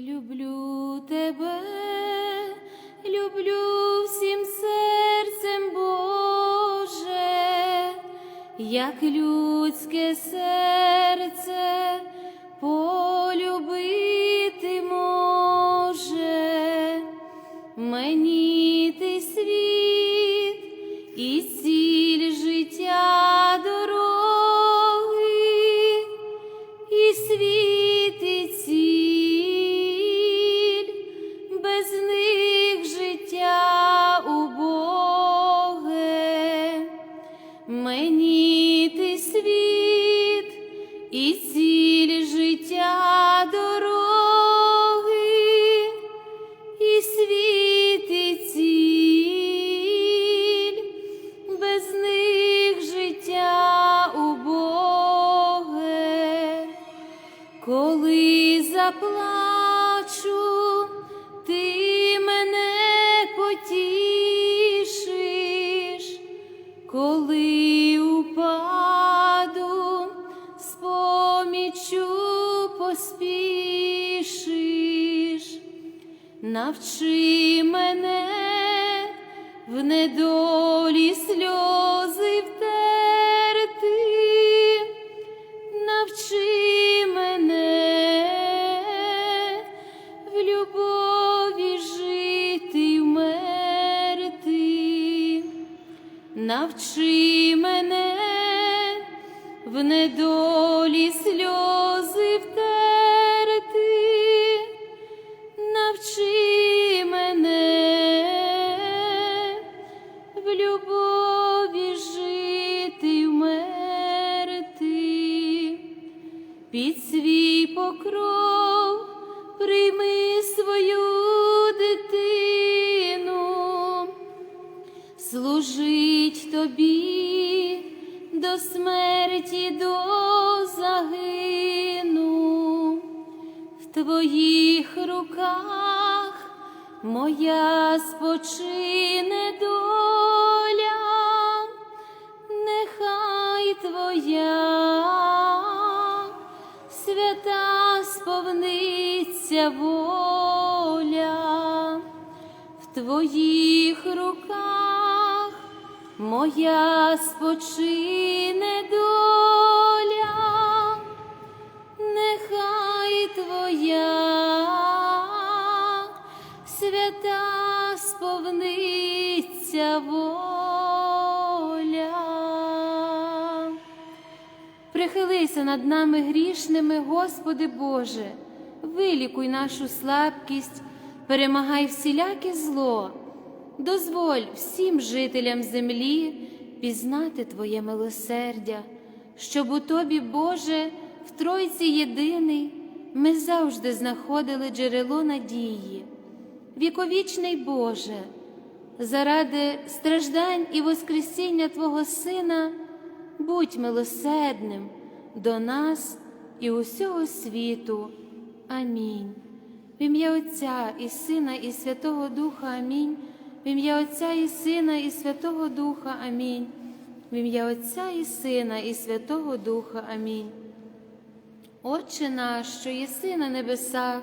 Люблю тебе, люблю всім серцем Боже, як людське серце полюбити може. Мені Навчи Спочине доля, нехай твоя свята сповниться воля, в твоїх руках моя спочине доля нехай твоя свята сповниться воля. Прихилися над нами грішними, Господи Боже, вилікуй нашу слабкість, перемагай всіляке зло, дозволь всім жителям землі пізнати Твоє милосердя, щоб у Тобі, Боже, в Тройці єдиний, ми завжди знаходили джерело надії. Віковічний Боже, заради страждань і Воскресіння Твого Сина, будь милосердним до нас і усього світу. Амінь. В ім'я Отця і Сина, і Святого Духа Амінь. В ім'я Отця і Сина, і Святого Духа Амінь. В ім'я Отця і Сина, і Святого Духа Амінь. Отче наш, що єси на небесах,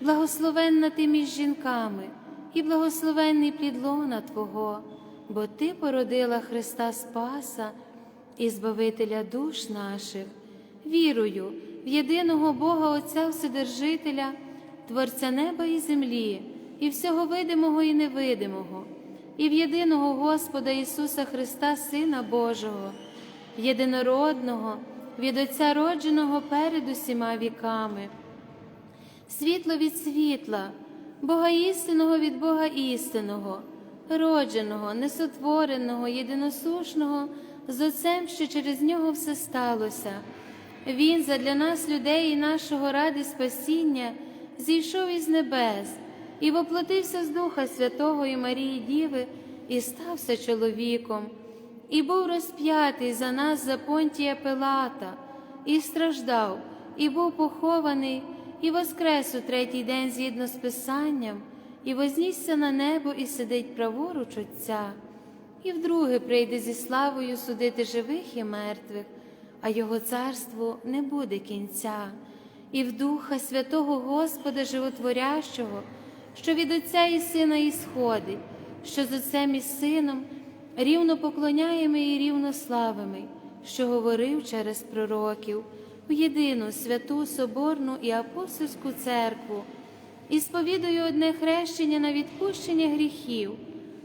благословенна ти між жінками, і благословенний плід лона Твого, бо Ти породила Христа Спаса і Збавителя душ наших, вірую в єдиного Бога Отця Вседержителя, Творця неба і землі, і всього видимого і невидимого, і в єдиного Господа Ісуса Христа, Сина Божого єдинородного, від Отця родженого перед усіма віками, світло від світла, Бога істинного від Бога істинного, родженого, несотвореного, єдиносушного, з Отцем, що через нього все сталося. Він задля нас, людей і нашого ради спасіння, зійшов із небес і воплотився з Духа Святого і Марії Діви, і стався чоловіком, і був розп'ятий за нас за понтія Пилата, і страждав, і був похований, і воскрес у третій день згідно з Писанням, і вознісся на небо, і сидить праворуч Отця, і вдруге прийде зі славою судити живих і мертвих, а його царству не буде кінця, і в Духа Святого Господа Животворящого, що від Отця і Сина ісходить, що з Отцем і Сином рівно поклоняємо і рівно славимо, що говорив через пророків, в єдину святу Соборну і апостольську церкву, і сповідую одне хрещення на відпущення гріхів,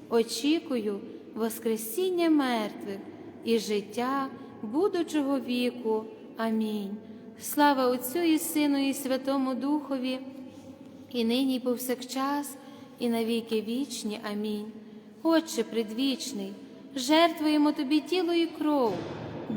очікую Воскресіння мертвих і життя будучого віку. Амінь. Слава Отцю і Сину, і Святому Духові, і нині, і повсякчас, і навіки вічні. Амінь. Отче предвічний, жертвуємо Тобі тіло і кров,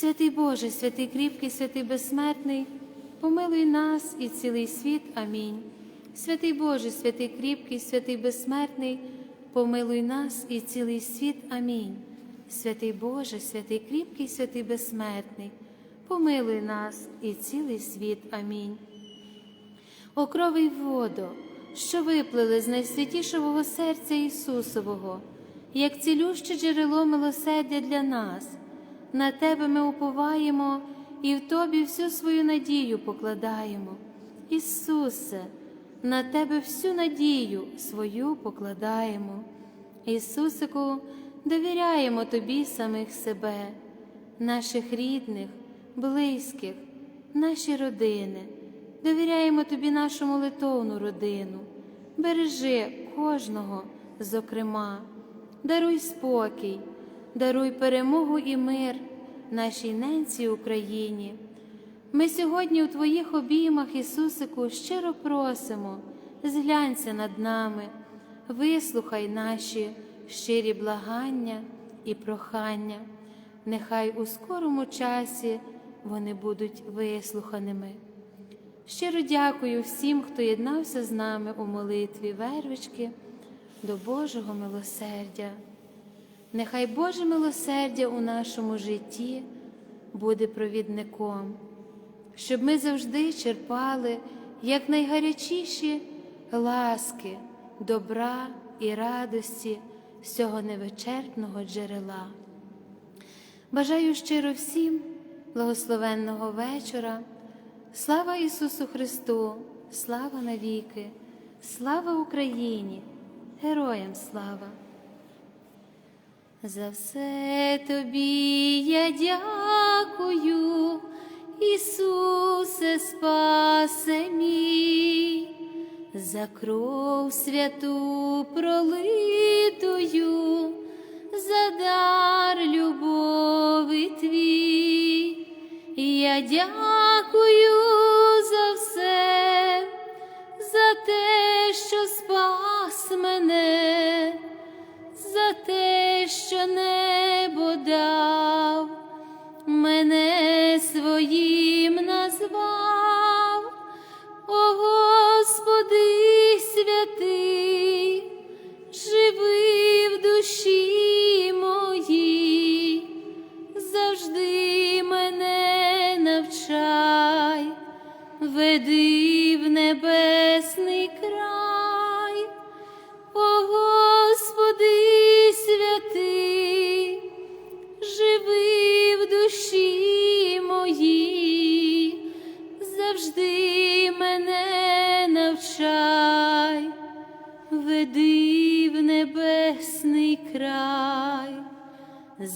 Святий Боже, святий кріпкий, святий безсмертний, помилуй нас і цілий світ. Амінь. Святий Боже, святий кріпкий, святий безсмертний, помилуй нас і цілий світ. Амінь. Святий Боже, святий кріпкий, святий безсмертний, помилуй нас і цілий світ. Амінь. О крови й воду, що виплили з найсвятішого серця Ісусового, як цілюще джерело милосердя для нас. На Тебе ми уповаємо і в Тобі всю свою надію покладаємо. Ісусе, на Тебе всю надію свою покладаємо. Ісусику, довіряємо Тобі самих себе, наших рідних, близьких, наші родини довіряємо тобі нашу молитовну родину, бережи кожного, зокрема, даруй спокій, даруй перемогу і мир нашій ненці Україні. Ми сьогодні у Твоїх обіймах, Ісусику, щиро просимо, зглянься над нами, вислухай наші щирі благання і прохання, нехай у скорому часі вони будуть вислуханими. Щиро дякую всім, хто єднався з нами у молитві вервички до Божого милосердя. Нехай Боже милосердя у нашому житті буде провідником, щоб ми завжди черпали як найгарячіші ласки, добра і радості з цього невичерпного джерела. Бажаю щиро всім благословенного вечора. Слава Ісусу Христу, слава навіки, слава Україні, героям слава. За все тобі я дякую, Ісусе, спасе мій, за кров святу пролитую, за дар любові твій. Я дякую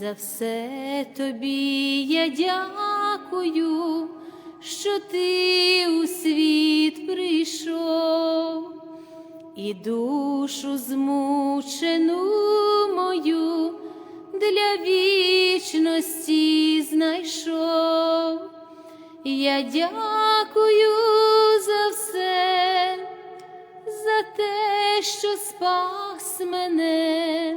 За все тобі я дякую, що ти у світ прийшов і душу змучену мою для вічності знайшов. Я дякую за все, за те, що спас мене,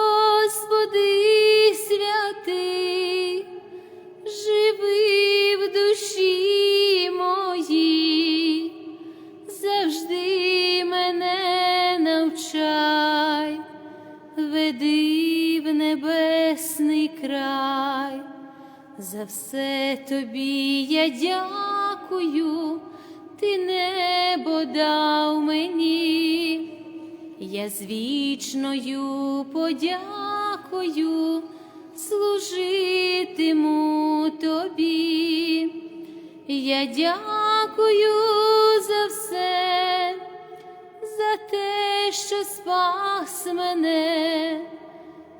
За все тобі я дякую, ти небо дав мені, я з вічною подякою служитиму тобі. Я дякую за все, за те, що спас мене,